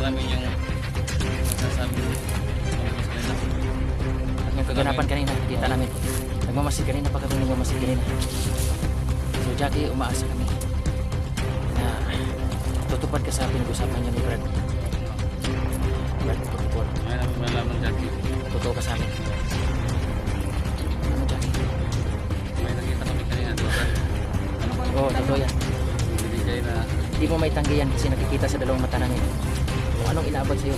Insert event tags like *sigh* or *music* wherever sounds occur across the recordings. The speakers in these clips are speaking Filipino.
namin yung nagsasabi ng mga kanina. At yung kaganapan kanina, kita namin. Nagmamasid kanina pa kami nagmamasid kanina. So Jackie, umaasa kami na tutupad ka sa pinag-usapan niya ni Brad. Brad, tutupad. Ngayon namin malaman Jackie. Totoo ka sa amin. Ano Jackie? May nakita kami kanina, di ba? Brad? Oo, totoo yan. Hindi mo may tanggi yan kasi nakikita sa dalawang mata namin. Anong inaabot sa'yo.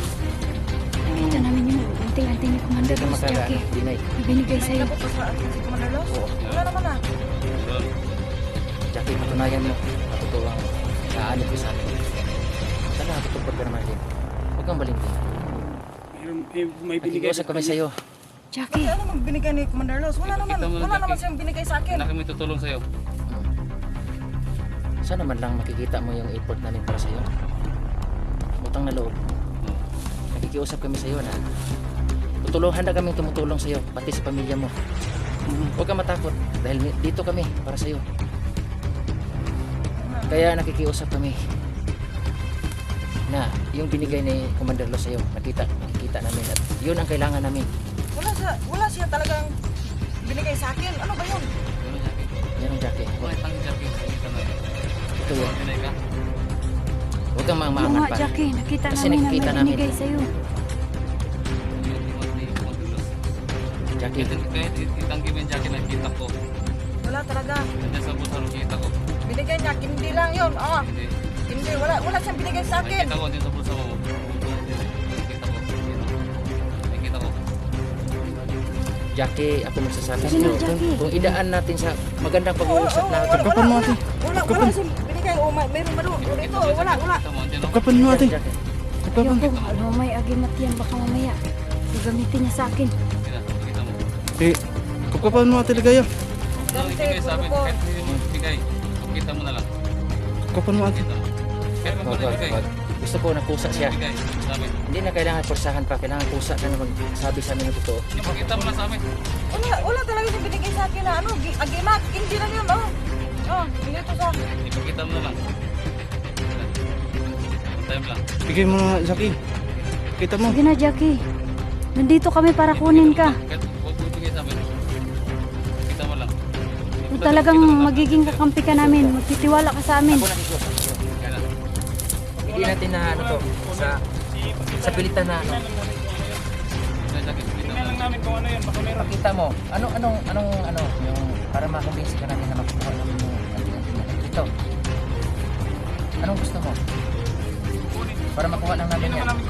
Nakita namin yung unting-unting ni Commander Hindi ka Ross, Jackie. dinay. Ibinigay sa'yo. Oo. Wala naman ah. Jackie, patunayan mo na totoo ang naanip ko sa amin. Sana tutupad ka naman din. Huwag kang balintin. May, may binigay Nakikiusap kami sa'yo. Jackie. Ano naman binigay ni Commander Los? Wala naman. Kita mo na, Wala naman Jackie. siyang binigay sa akin. Na kami tutulong sa'yo. Hmm. Sana man lang makikita mo yung effort namin para sa'yo. Utang na loob. Nakikiusap kami sa'yo na tutulungan na kami tumutulong sa'yo, pati sa pamilya mo. Huwag kang matakot dahil dito kami para sa'yo. Kaya nakikiusap kami na yung binigay ni Commander Lo sa'yo, nakita, nakikita namin at yun ang kailangan namin. Wala siya, wala siya talagang binigay sa akin. Ano ba yun? Yan ang Jackie. Bakit ang na. Ito yun. Pinay ka? Huwag kang Oo maangat nga, pa. Jackie. Nakita Kasi namin na nakikita may namin. binigay sa'yo. Yung Timothy, Timothy Los. Jackie, Kahit kahit itanggi mo yung Jackie, nakita ko. Wala talaga. Nandiyan sa busa, nakita ko. Binigay niya, hindi lang yun. Oo. Hindi. Hindi, wala, wala siyang binigay sa akin. Nakita ko din sa bulsa mo. Nakita ko. Nakita ko. Jackie, ako magsasabi Sige na, sa'yo. Kung, Jackie. kung idaan natin sa magandang pag-uusap Oo, na oo, Kapkapan mo ate. Wala, wala siyang binigay. Oh, may, meron ba doon? Dito, wala, wala. Kita mo, andyan ako. Kapkapan mo ate. Kapkapan. Ayoko, ano may agimat yan. Baka mamaya. Gagamitin niya sa akin. Mo. Eh, kapkapan mo ate ligaya. Ano ibigay sa amin? Kahit hindi mo. Kita mo na lang. Kapkapan mo ate. Kita mo. Mo na wag. Gusto ko na pusa siya. Hindi na kailangan kursahan pa. Kailangan pusa ka na magsabi sa amin ng totoo. Ipakita mo na sa amin. Wala, wala talaga siyang binigay sa akin na ano, gi- agimat. Hindi lang yun, oh. Oh, dito sa... Ipakita mo na lang. Time lang. Bigay mo na Jackie. Kita mo. Sige na, Jackie. Nandito kami para kunin ka. Huwag mo ibigay sa amin. Kita mo lang. Kung talagang magiging kakampi ka namin, magtitiwala ka sa amin. Ako na. Hindi natin na ano to. Sa, sa pilitan na ano. Mo lang. namin kung ano yan. Baka meron. Pakita mo. Ano, anong, anong, ano, yung, para makumbinsi ka namin na makukuha namin yung. Ito. Anong gusto mo? Para makuha lang namin yan. ano.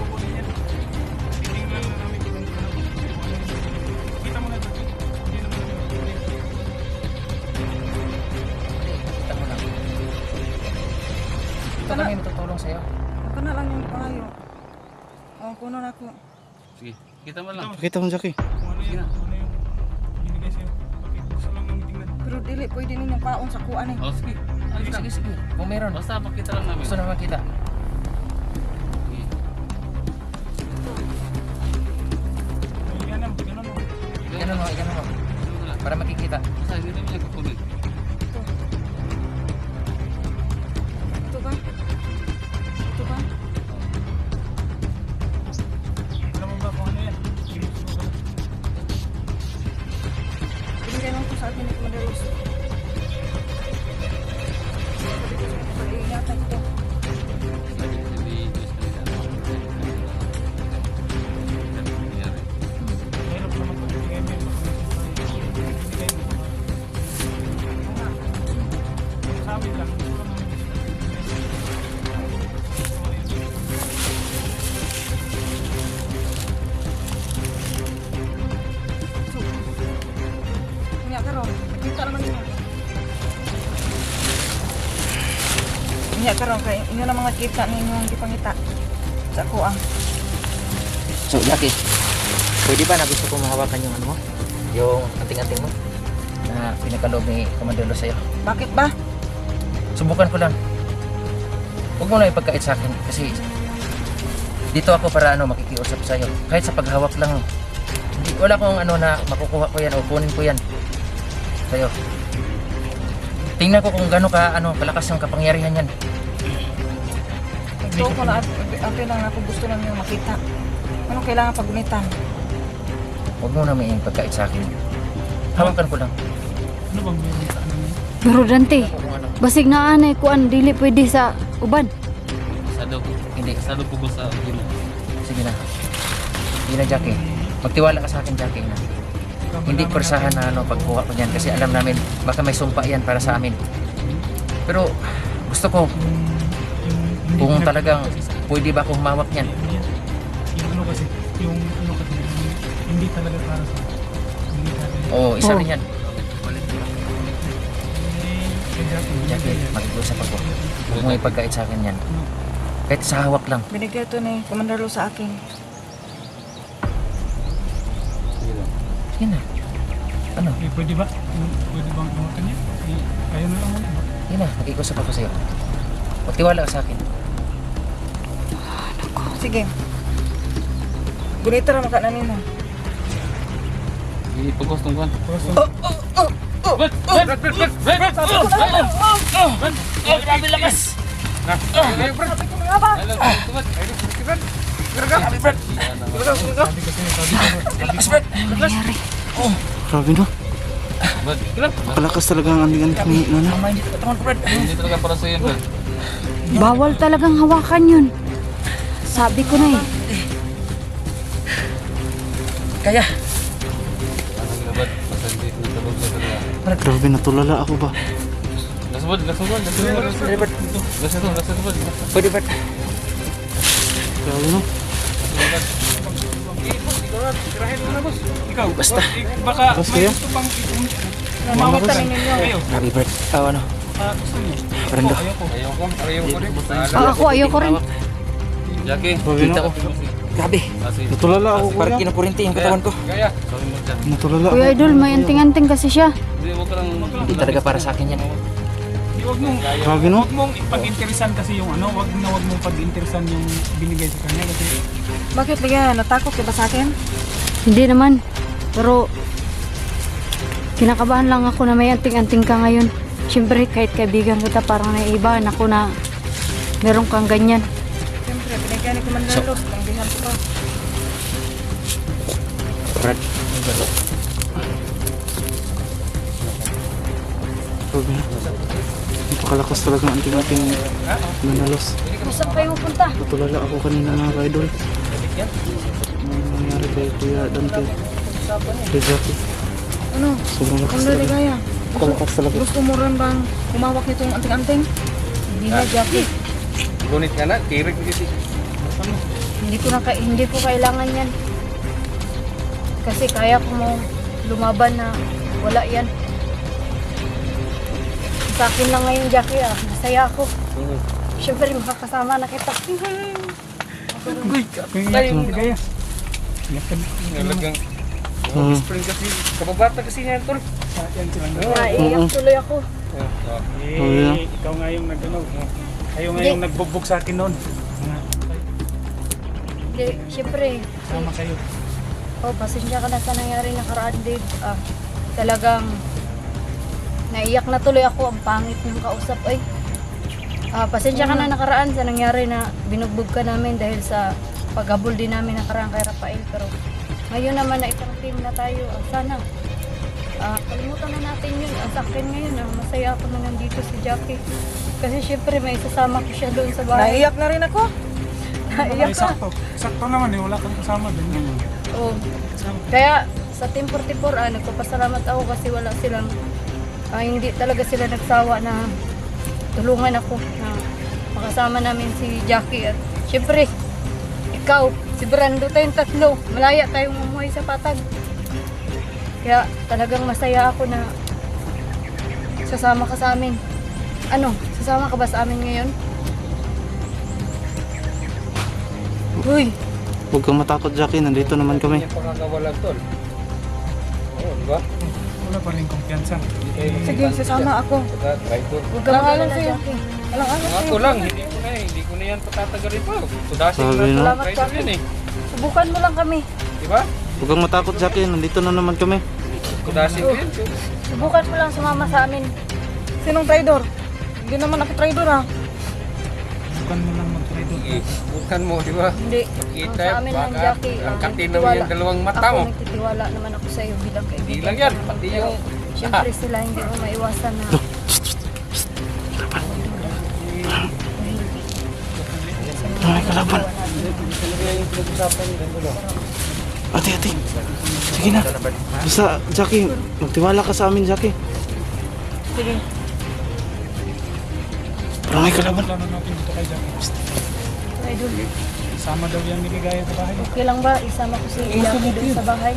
Ito kami matutulong sa'yo. Ako na lang yung pangayo. Oh, kuno na ako. Sige, kita mo lang. Pakita mo Jackie. Kung ano yan. Ano yung binigay sa'yo. Pero dili, pwede ninyong paon sa kuan eh. O sige. Sige, sige, sige. Kung meron. Basta makita lang namin. Gusto naman kita. Kanya ka ron. Kaya inyo na mga kita ninyo ang gipangita. Sa kuang. So, Jackie, pwede ba na gusto ko mahawakan yung ano mo? Yung anting-anting mo? na pinakaloob ni Commander Lo sa'yo. Bakit ba? Subukan ko lang. Huwag mo na ipagkait sa akin kasi dito ako para ano makikiusap sa'yo. Kahit sa paghawak lang. Hindi, wala akong ano na makukuha ko yan o kunin ko yan sa'yo. Tingnan ko kung gaano ka ano kalakas ang kapangyarihan yan. Ito ko na atin lang ako gusto lang yung makita. Anong kailangan pagunitan? Huwag mo na may ipagkait sa akin. Hawakan ko lang. Ano bang sa ano niya? Pero Dante, ano. basig na anay kuan dili pwede sa uban. Sado ko. Hindi. Sado ko ko sa imo. Sige na. Hindi na, Jackie. Magtiwala ka sa akin, Jackie. Na. Hindi persahan na ano, pagkuha ko niyan kasi alam namin baka may sumpa yan para sa amin. Pero gusto ko kung talagang pwede ba akong humawak niyan. Yung, ano kasi, yung ano kasi, hindi talaga para sa hindi talaga. Oo, isa Oh. rin yan. Jackie, mag-usap ako. Huwag mo ipagkait sa akin yan. Kahit sa hawak lang. Binigay ito ni Commander Lo sa akin. Yan na. Ano? Eh, pwede ba? Pwede bang hawakan niya? Eh, kaya na lang ba? Yan na. Mag-iusap ako sa'yo. Magtiwala ka sa akin. Sige. Gunita ra maka na nimo. Ipagkos tong kan. Grabe lakas! Sabi kasi, sabi ko, Nangyari. Grabe no. Kalakas talaga ang andingan ni Nana. Tama, hindi ka Brad. Hindi talaga para sa iyo, Brad. Bawal talagang hawakan yun. Sabi ko na eh. Kaya. Ano. Grabe natulala ako ba. Lasubod, lasubod, lasubod, lasubod. Lasubod, lasubod. Pwede Brad. Grabe no. ikaw, Basta. baka may gusto bang i- Namawat kami ninyo. Grabe. Ah, ano? Ah, gusto niyo? Brando. Ayoko. Ayaw ko, ayaw ko rin. Ah, ako ayoko rin. Jackie. Kita ko. Grabe. Kasi, Natulala ako Parang kuya. kinukurinti yung katawan ko. Kaya. Sorry mo dyan. Natulala Kuya ako. Idol, may anting-anting kasi siya. Hindi, huwag talaga para sa akin yan. Di, Wag mong, Grabe no. mong ipag-interesan kasi yung ano, wag na wag mong pag-interesan yung binigay sa kanya kasi Bakit bigyan? Natakot ka ba sa akin? Hindi naman. Pero kinakabahan lang ako na may anting-anting ka ngayon. Siyempre, kahit kaibigan kita, parang naibahan ako na meron kang ganyan. Siyempre, binigyan ni Commander So- Lo. Tanggihan ko. Brad. Grabe no. Napakalakas talaga ang andingan ni Nanalos. Saan kayo punta? Natulala ako kanina mga ka-idol. Ano nangyari kay Kuya Dante? Kay Jackie. Ano? Sobrang lakas Kung talaga. ligaya. Kalakas talaga. Gusto mo rin bang kumawak nito yung anting-anting? Hindi na, Jackie. Gunit ka na, kirig kasi. Hindi ko na ka- hindi ko kailangan yan. Kasi kaya ko mo lumaban na wala yan. Sa akin lang ngayon, Jackie, ah. Masaya ako. Siyempre, makakasama na kita. *laughs* Uy, kaya yung ligaya. Iyak ka Talagang. Hmm. Spring kasi. Kababata kasi niya, tol. Yan silang Naiiyak tuloy ako. Oh, yeah. Eh, ikaw nga yung nag-ano. Kayo nga yung nagbugbog sa akin noon. Nga, Hindi, siyempre, Sama kayo. oh, pasensya ka na sa nangyari nakaraan, Dave. Ah, talagang naiyak na tuloy ako. Ang pangit ng kausap, ay. Ah, pasensya ka na nakaraan sa nangyari na binugbog ka namin dahil sa paghabol din namin nakaraan kay Rafael. Pero ngayon naman na isang team na tayo. Ah, sana ah, kalimutan na natin yun. Ang sa akin ngayon, ah, masaya ako na nandito si Jackie. Kasi syempre may isasama ko siya doon sa bahay. Naiyak na rin ako. Naiyak Ay, ka. sakto. Sakto naman eh, wala kang kasama din. Oo. Kaya sa Team 44, ah, nagpapasalamat ako kasi wala silang, ah, hindi talaga sila nagsawa na tulungan ako na makasama namin si Jackie at syempre, ikaw, si Brando tayong tatlo, malaya tayong umuhay sa patag. Kaya talagang masaya ako na sasama ka sa amin. Ano, sasama ka ba sa amin ngayon? Uy, Huwag kang matakot Jackie. Nandito naman kami. Pangakawalag, tol. Oo, di ba? wala pa rin kumpiyansa. Sige, sasama ako. Huwag ka mag-alala, Jackie. Walang ano sa'yo. Ako lang, hindi ko na eh. Hindi ko na yan patatagalin pa. Tudasin na. Salamat, Jackie. eh. Subukan mo lang kami. Di ba? Huwag kang matakot Jackie, nandito na naman kami. Tudasin ko. Subukan mo lang sumama sa amin. Sinong traidor? Hindi naman ako traidor ha. Bukan mo lang mag-try doon. Sige, Bukan mo, di ba? Hindi. Ang Kita, sa amin lang, baka Jackie. ah, angkatin naman nagtitiwala. yung dalawang mata ako, mo. nagtitiwala naman ako sa iyo bilang kaibigan. Hindi lang yan, pati yung... Siyempre *laughs* sila hindi mo maiwasan na Ay, kalaban. Ate, ate. Sige na. Basta, Jackie, magtiwala ka sa amin, Jackie. Sige. Parang may kalaban. Plano natin dito kay Jackie. idol. Sama daw yan ni Ligaya sa bahay. Okay lang ba? Isama ko si Jackie doon sa bahay.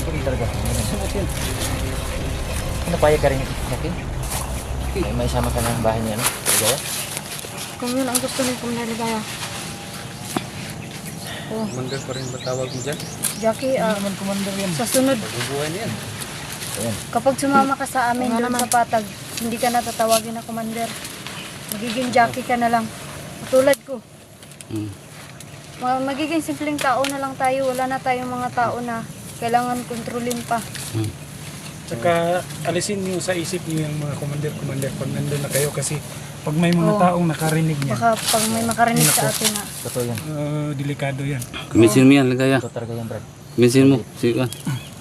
Sorry talaga. Ano payag ka rin, Jackie? May may sama ka ng bahay niya, no? Ligaya? Kung yun ang gusto ni Kumna Ligaya. Oh, Mangal pa rin ba tawag mo dyan? Jackie, ah, sa sunod, Bubuhay na yan. Ayan. kapag sumama ka sa amin doon sa patag, hindi ka na tatawagin na commander. Magiging Jackie ka na lang. Tulad ko. Hmm. Ma- Magiging simpleng tao na lang tayo. Wala na tayong mga tao na kailangan kontrolin pa. Tsaka alisin niyo sa isip niyo yung mga commander-commander pag nandun na kayo kasi pag may mga Oo. taong nakarinig niya, Baka pag may makarinig sa atin na Totoo yan. uh, delikado yan. Kuminsin mo yan, Ligaya. Totoo talaga yan, Brad. Kuminsin mo. Sige ka.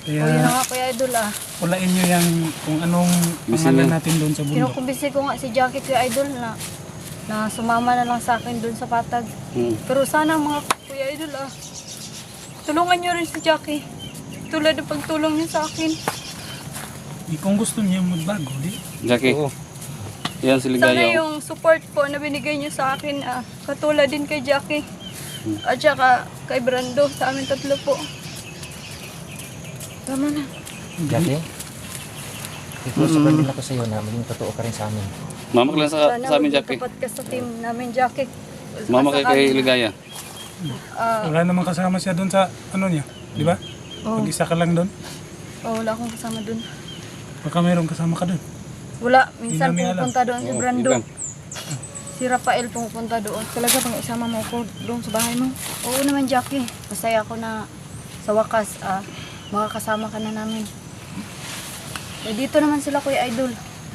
O yun na Kaya nga Kuya Idol ah. ulain niyo yung kung anong Bisin pangalan yan. natin doon sa bundok. Kinukumbisi ko nga si Jackie Kuya Idol na na sumama na lang sa akin doon sa patag. Hmm. Pero sana mga Kuya Idol ah, tulungan niyo rin si Jackie. Tulad ng pagtulong niyo sa akin. Di, kung gusto niya magbago, di. Jackie. Yan si Sana Ligaya. oh. yung support po na binigay niyo sa akin, ah, katulad din kay Jackie. At saka kay Brando, sa amin tatlo po. Tama na. Jackie? Ikusaban din ako sa iyo na maging totoo ka rin sa amin. Mama ka lang sa, Sana sa amin, maging Jackie. tapat ka sa team namin, Jackie. Mama kay kay Ligaya. ah, Wala namang kasama siya doon sa ano niya, di ba? oh, Mag-isa ka lang doon. oh, wala akong kasama dun. Baka mayroong kasama ka doon. Wala, minsan Hindi namin alam. pumupunta doon si Brando. ilan. Si Rafael pumupunta doon. Talaga bang isama mo ako doon sa bahay mo? Oo naman, Jackie. Masaya ako na sa wakas, ah, makakasama ka na namin. Eh, dito naman sila, Kuya Idol.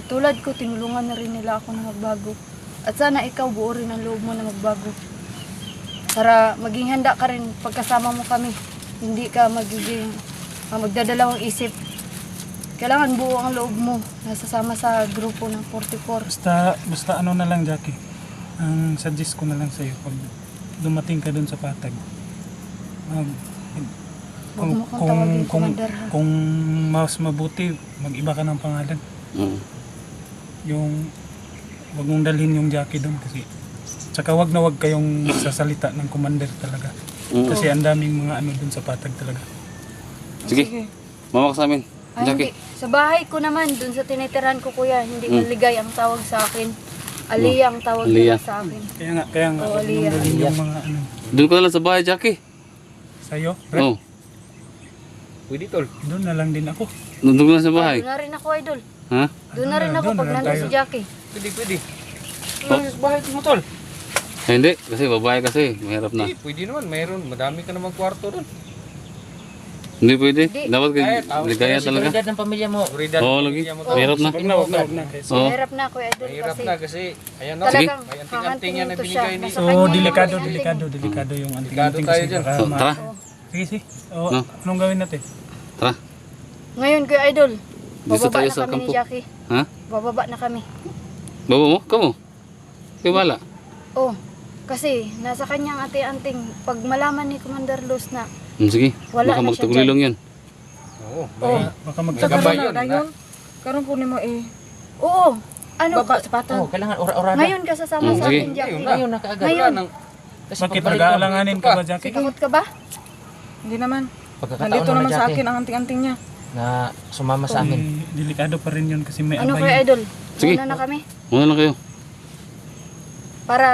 Tulad ko, tinulungan na rin nila ako na magbago. At sana ikaw buo rin ang loob mo na magbago. Para maging handa ka rin pagkasama mo kami. Hindi ka magiging ah, magdadalawang isip. Kailangan buo ang loob mo na sasama sa grupo ng 44. Basta, basta ano na lang, Jackie. Ang suggest ko na lang sa'yo, pag dumating ka doon sa patag, mag, Huwag mo kong tawagin kung, commander, ha? kung mas mabuti, mag-iba ka ng pangalan. Hmm. Yung, wag mong dalhin yung Jackie doon kasi Tsaka wag na wag kayong sasalita ng commander talaga. Hmm. Kasi ang daming mga ano doon sa patag talaga. Sige. Mama ka sa amin. Ay, Jackie. hindi. Sa bahay ko naman, dun sa tinitirahan ko kuya, hindi maligay ang tawag sa akin. Aliyah ang tawag Aliyah. nila sa akin. Kaya nga, kaya nga, Oo, Lia. dalhin yung mga ano Doon ko na lang sa bahay, Jackie. sa'yo. Brad, Oh. Pwede tol. doon na lang din ako. Doon ko na sa bahay. Doon na rin ako, idol. Ha? Doon na rin ako Doon na pag lang nandun tayo. si Jackie. Pwede, pwede. Ano sa bahay mo tol? Eh, hindi. Kasi babae kasi. Mahirap na. Eh, pwede naman, mayroon. Madami ka namang kwarto doon. Hindi pwede. Hindi. Dapat kay Ligaya talaga. Seguridad ng pamilya mo. Seguridad. Oo, lagi. Mahirap na. Wag na, wag na, wag na. Kasi, Oo. Mahirap na, kuya idol. Mahirap Kasi na kasi, ayan o. talagang May anting-anting yan na binigay ni... So, delikado, anting-anting. delikado, delikado yung anting Delikado tayo dyan. tara. Sige, sige. O, No. anong gawin natin? Tara. Ngayon, kuya idol, Dito bababa tayo na sa kami ni kampo. Jackie. Ha? Bababa na kami. Baba mo? Kamo? Kaya bala. Oh, kasi nasa kanyang ate-anting, pag malaman ni Commander Luz na, Hmm, sige. Wala Baka na siya magtugulilong yan. Oo. oh, Baka Sa Gabay karon yun, na, dayon. Karon kunin mo eh. oo, ano, Baba sa patag. Oh, kailangan ora-orada. ngayon ka sasama Mm, sa sige. akin, Jackie. Ngayon na. Ngayon na kaagad. Ngayon. Wala nang... Kasi Bakit pagbalik mo, nag-aalanganin ka ba, Jackie? Takot ka ba? Hindi naman. Pagkakataon Nandito na naman sa akin ang anting-anting niya. na sumama sa amin. Eh, delikado pa rin yun kasi may Ano abay yun. idol? Sige. Muna na kami. Muna lang kayo. Para,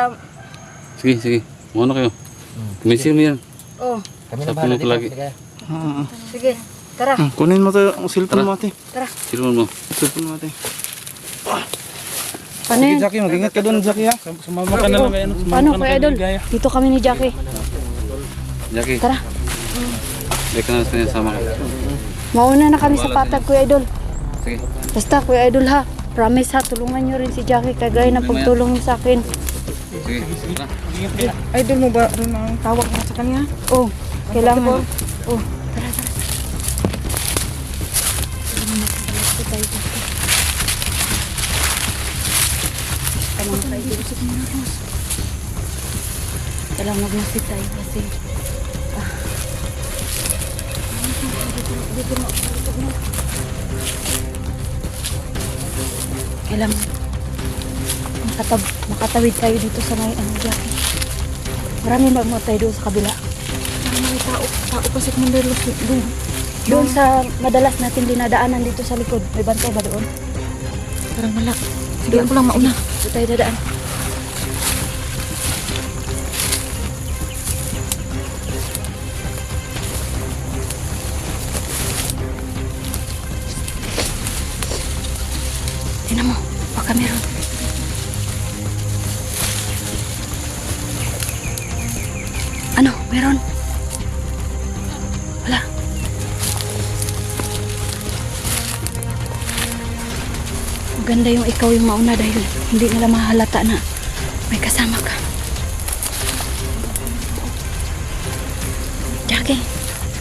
Sige, sige. Muna kayo. Hmm. Kuminsin mo yan. oh, Kami Sa na bahala puno dito. palagi. Sige. Ah, ah. sige. Tara, Hmm, kunin mo tayo ang cellphone mo ate. tara. Silman mo. Cellphone mo ate. Paano Sige yun? Jackie, mag-ingat ka doon Jackie ha. Sum- Sumama ka na lang kayo. no? Sumama Paano, ka na Kuya kay Idol? Ligaya. Dito kami ni Jackie. Jackie, Tara. balik ka na sa kanya sama ka. Mauna na kami sa patag, Kuya Idol. Sige. Basta, Kuya Idol ha. Promise ha, tulungan nyo rin si Jackie kagaya ng pagtulong niyo sa akin. Sige. Tara. Idol mo ba rin ang tawag mo sa kanya? Oh, kailangan. Oh, tara, tara. Kailangan magsasalita tayo kasi ah. Kailangan makatab makatawid tayo dito sa may ano Jackie. Marami ba mo tayo doon sa kabila? May tao, tao pa sa Mandalos doon. Doon sa madalas natin dinadaanan dito sa likod. May bantay ba doon? Parang wala. Sige, ako lang mauna. Doon tayo dadaan. Maganda yung ikaw yung mauna dahil hindi nila mahalata na may kasama ka. Jackie,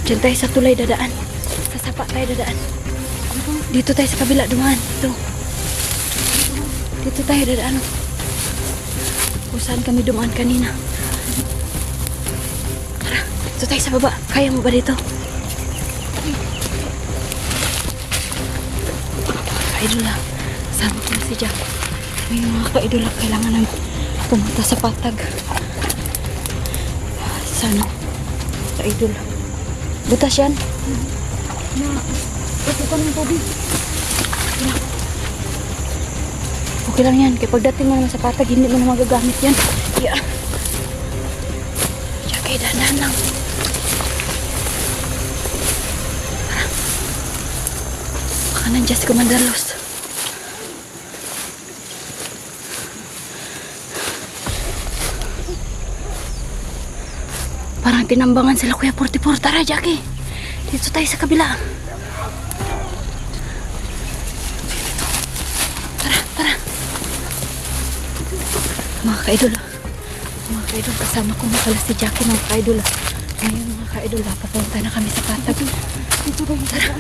dyan tayo sa tulay dadaan. Sa sapa tayo dadaan. Dito tayo sa kabila dumaan. Dito. Dito tayo dadaan. Kung saan kami dumaan kanina. Tara, dito tayo sa baba. Kaya mo ba dito? Kaidol lang. Sama ko na si Jack. May mga kaidol lang kailangan ng pumunta sa patag. Sana. Kaidol. Butas yan. Ito ka ng tubig. Okay lang yan. Kaya pagdating mo naman sa patag, hindi mo na magagamit yan. Yeah. Jackie, dahan lang. Tara. Baka nandiyan si Commander Los. Parang tinambangan sila Kuya 44. Tara, Jackie. Dito tayo sa kabila. Tara, tara. Mga kaidol. Mga kaidol, kasama ko na pala si Jackie mga kaidol. Ngayon mga kaidol, papunta na kami sa patag. Dito ba Tara.